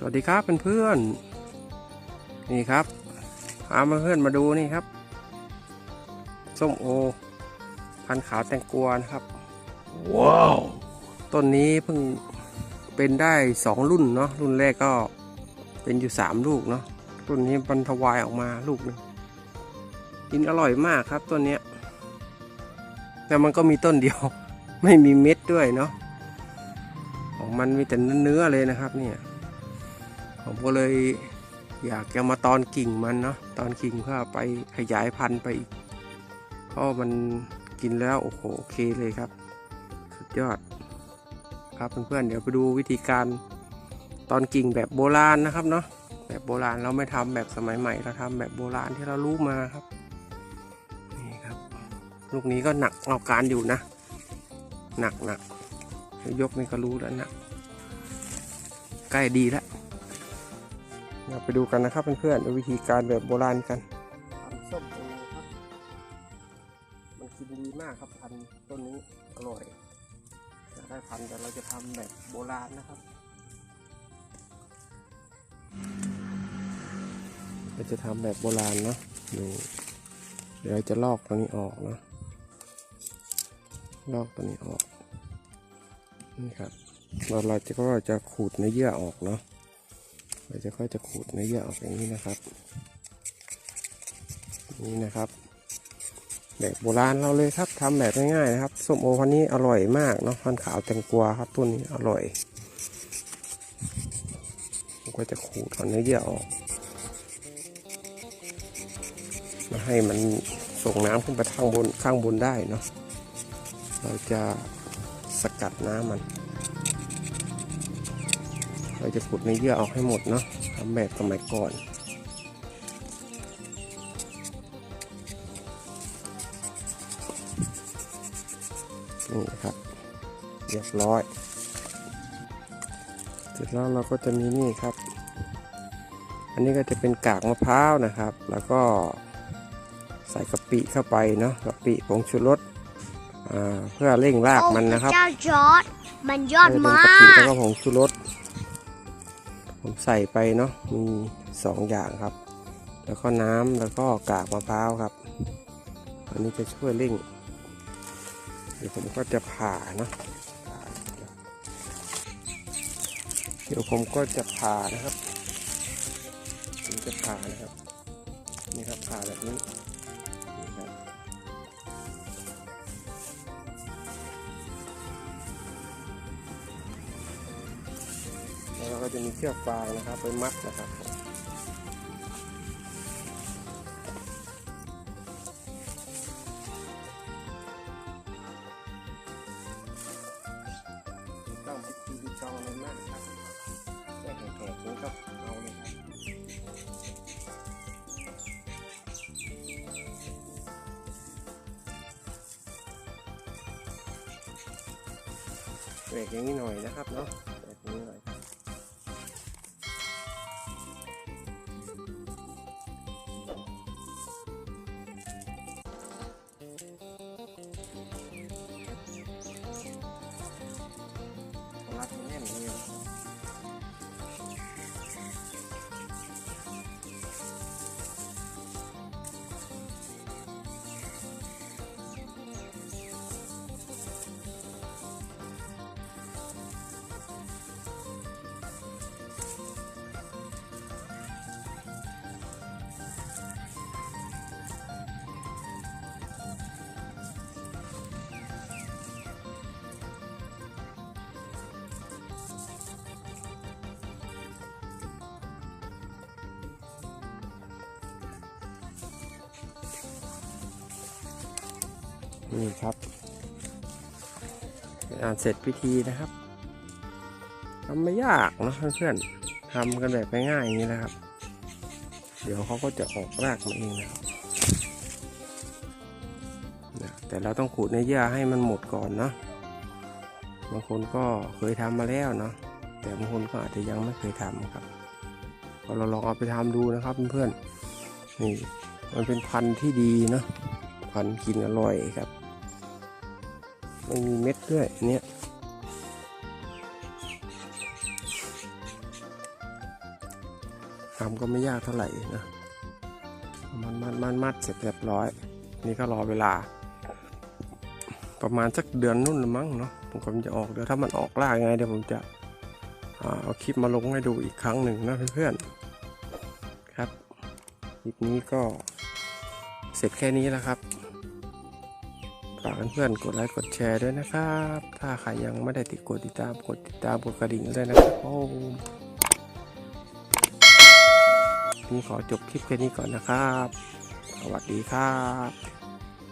สวัสดีครับเพื่อนๆนี่ครับพามาเพื่อนมาดูนี่ครับ ส้มโอ พันธุ์ขาวแตงกวานะครับ ว้าว ต้นนี้เพิ่งเป็นได้สองรุ่นเนาะ รุ่นแรกก็เป็นอยู่สามลูกเนาะต้นนี้บรรทวายออกมาลูกหนึงกินอร่อยมากครับต้นเนี้ยแต่มันก็มีต้นเดียว ไม่มีเม็ดด้วยเนาะ ของมันมีแต่เนื้อๆเลยนะครับเนี่ย ผมก็เลยอยากจะมาตอนกิ่งมันเนาะตอนกิ่งเพื่อไปขยายพันธุ์ไปอีกเพราะมันกินแล้วโอ้โหโอเคเลยครับ สุดยอดครับเพื่อนๆเดี๋ยวไปดูวิธีการตอนกิ่งแบบโบราณนะครับเนาะแบบโบราณเราไม่ทำแบบสมัยใหม่เราทำแบบโบราณที่เรารู้มาครับนี่ครับ ลูกนี้ก็หนักเอาการอยู่นะ หนักหนักยกนี่ก็รู้แล้วหนักใกล้ดีแล้ว เราไปดูกันนะครับเพื่อนๆดูวิธีการแบบโบราณกันพันธุ์ส้มโอครับ มันกินดีมากครับพันธุ์ต้นนี้อร่อยอยากได้พันธุ์แต่เราจะทำแบบโบราณนะครับเราจะทำแบบโบราณเนาะดูเดี๋ยวเราจะลอกตัวนี้ออกเนาะลอกตัวนี้ออกนี่ครับเราเราจะก็จะขูดเนื้อเยื่อออกเนาะ เราจะค่อยจะขูดเนื้อเยื่อออกอย่างนี้นะครับ นี่นะครับแบบโบราณเราเลยครับทำแบบง่ายๆนะครับส้มโอพันนี้อร่อยมากเนาะพันขาวแตงกวาครับต้นนี้อร่อยผมก็จะขูดเอาเนื้อเยื่อออกมาให้มันส่งน้ำขึ้นไปข้างบนข้างบนได้เนาะเราจะสกัดน้ำมัน เราจะขุดในเยื่อออกให้หมดเนาะทำแบบสมัยก่อนนี่ครับ เรียบร้อย เสร็จแล้วเราก็จะมีนี่ครับ อันนี้ก็จะเป็นกากมะพร้าวนะครับ แล้วก็ใส่กะปิเข้าไปเนาะกะปิผงชูรสอ่าเพื่อเร่งรากมันนะครับโอ้พเจ้าจอร์ดมันยอดเป็นมากะปิแล้วก็ผงชูรส ผมใส่ไปเนาะมีสองอย่างครับ แล้วก็น้ำแล้วก็กากมะพร้าวครับ อันนี้จะช่วยเร่งเดี๋ยวผมก็จะผ่านะเดี๋ยวผมก็จะผ่านะครับผมจะผ่านะครับนี่ครับผ่าแบบนี้นี่ครับ จะมีเชือกฟางนะครับไปมัดนะครับต้องพิธีพิจารณามากครับแค่แขกๆนี้ก็เอาเลยครับเบรกอย่างนี้หน่อยนะครับเนาะ นี่ครับเป็นเสร็จพิธีนะครับทำไม่ยากนะเพื่อนๆทำกันแบบง่ายๆอย่างนี้นะครับ เดี๋ยวเขาก็จะออกรากมาเองนะครับแต่เราต้องขูดเนื้อเยื่อให้มันหมดก่อนเนาะบางคนก็เคยทำมาแล้วเนาะแต่บางคนก็อาจจะยังไม่เคยทำครับก็เราลองเอาไปทำดูนะครับเพื่อนๆนี่มันเป็นพันธุ์ที่ดีเนาะพันธุ์กินอร่อยครับ ไม่มีเม็ดด้วยอันเนี้ยทำก็ไม่ยากเท่าไหร่นะมันมัดมัดมัดเสร็จเรียบร้อย นี่ก็รอเวลา ประมาณสักเดือนนู่นละมั้งเนาะผมก็จะออกเดี๋ยวถ้ามันออกล่ายังไงเดี๋ยวผมจะอเอาคลิปมาลงให้ดูอีกครั้งหนึ่งนะเพื่อนๆครับคลิปนี้ก็เสร็จแค่นี้แล้วครับากเพื่อนๆกดไลค์กดแชร์ด้วยนะครับ ถ้าใครยังไม่ได้ติดกดติดตามกดติดตามกดกระดิ่งด้วยนะครับผมนี่ขอจบคลิปแค่นี้ก่อนนะครับ สวัสดีครับ